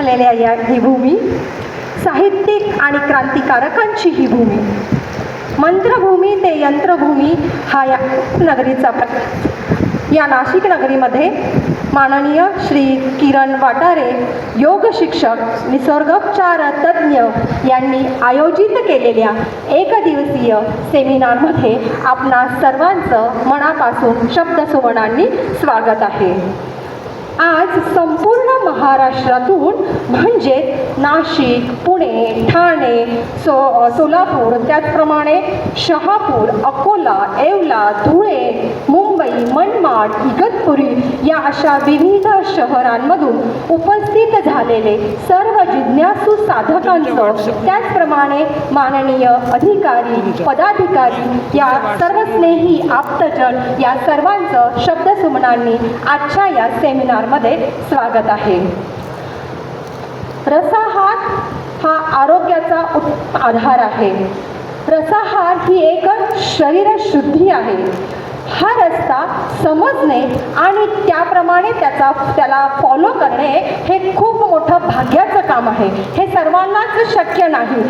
असलेल्या या ही भूमी. साहित्यिक आणि क्रांतिकारकांची ही भूमी. मंत्रभूमी ते यंत्रभूमी हा या नगरीचा प्र या नाशिक नगरीमध्ये माननीय श्री किरण वाटारे योग शिक्षक निसर्गोपचार तज्ज्ञ यांनी आयोजित केलेल्या एक दिवसीय सेमिनारमध्ये आपणा सर्वांचं मनापासून शब्दसुमनांनी स्वागत आहे. आज संपूर्ण महाराष्ट्रातून म्हणजे नाशिक पुणे ठाणे सो सोलापूर त्याचप्रमाणे शहापूर अकोला येवला धुळे मुंबई मनमाड पुरी या अशा विविध शहरांमधून उपस्थित झालेले सर्व जिज्ञासू साधकांचं त्याचप्रमाणे माननीय अधिकारी पदाधिकारी या सर्व स्नेही आप्तजन या सर्वांचं शब्दसुमनांनी आजच्या या सेमिनारमध्ये स्वागत आहे. रसाहार हा आरोग्याचा आधार आहे. रसाहार ही एक शरीरशुद्धी आहे. हा रस्ता समजणे आणि त्याप्रमाणे त्याचा त्याला फॉलो करणे हे खूप मोठं भाग्याचं काम आहे. हे सर्वांनाच शक्य नाही.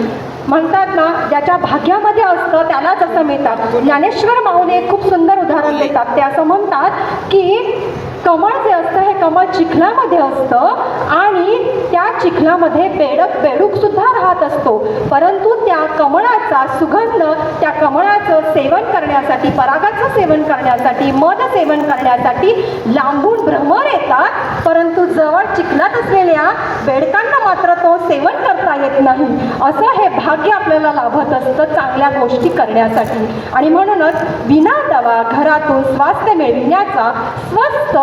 म्हणतात ना ज्याच्या भाग्यामध्ये असतं त्यालाच असं मिळतात. ज्ञानेश्वर माऊली एक खूप सुंदर उदाहरण देतात. ते असं म्हणतात की कमळ जे असतं हे कमळ चिखलामध्ये असतं आणि त्या चिखलामध्ये बेडक बेडूक सुद्धा राहत असतो. परंतु त्या कमळाचा सुगंध त्या कमळाचं सेवन करण्यासाठी परागाचं सेवन करण्यासाठी मध सेवन करण्यासाठी लांबून भ्रमर येतात. परंतु जवळ चिखलात असलेल्या बेडकांना मात्र तो सेवन येत नाही. असं हे भाग्य आपल्याला लाभत असतं चांगल्या गोष्टी करण्यासाठी. आणि म्हणूनच विना दवा घरातून स्वास्थ्य मिळविण्याचा स्वस्त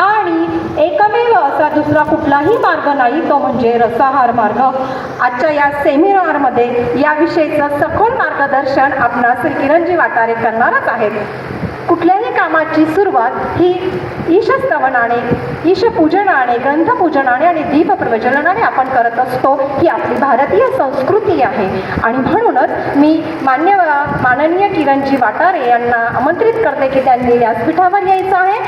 आणि एकमेव असा दुसरा कुठलाही मार्ग नाही तो म्हणजे रसाहार मार्ग. आजच्या या सेमिनारमध्ये याविषयीचं सखोल मार्गदर्शन आपणास श्री किरणजी वाटारे करणारच आहेत. कुठल्याही कामाची सुरुवात ही ईशस्तवनाने ईशपूजनाने ग्रंथपूजनाने आणि दीपप्रज्वलनाने आपण करत असतो. ही आपली भारतीय संस्कृती आहे. आणि म्हणूनच मी मान्य माननीय किरणजी वाटारे यांना आमंत्रित करते की त्यांनी व्यासपीठावर यायचं आहे.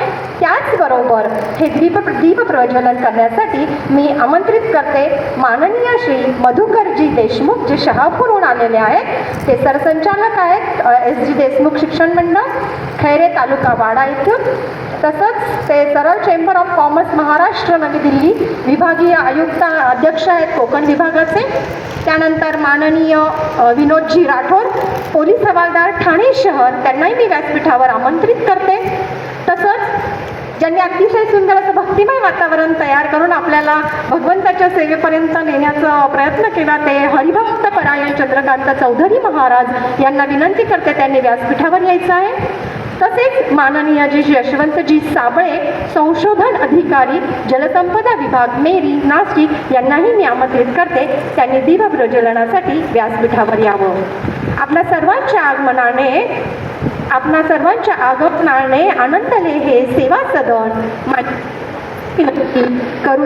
त्याचबरोबर हे दीप दीपप्रज्वलन करण्यासाठी मी आमंत्रित करते माननीय श्री मधुकरजी देशमुख जे शहापूरहून आलेले आहेत. ते सरसंचालक आहेत एस जी देशमुख शिक्षण मंडळ खैरे तालुका वाडा इथून तसंच ते सरळ चेंबर ऑफ कॉमर्स महाराष्ट्र नवी दिल्ली विभागीय आयुक्त अध्यक्ष आहेत कोकण विभागाचे. त्यानंतर माननीय विनोदजी राठोड पोलीस हवालदार ठाणे शहर त्यांनाही मी व्यासपीठावर आमंत्रित करते. तसंच ज्यांनी अतिशय सुंदर असं भक्तिमय वातावरण तयार करून आपल्याला भगवंताच्या सेवेपर्यंत नेण्याचा प्रयत्न केला ते हरिभक्त परायण चंद्रकांत चौधरी महाराज यांना विनंती करते त्यांनी व्यासपीठावर यायचं आहे. तसेच माननीय जी यशवंतजी साबळे संशोधन अधिकारी जलसंपदा विभाग मेरी नाशिक यांनाही मी आमंत्रित करते. त्यांनी दीपप्रज्वलनासाठी व्यासपीठावर यावं. आपल्या सर्वांच्या आगमनाने आपणा सर्वांच्या आगमनाने आनंदले हे सेवा सदन. करू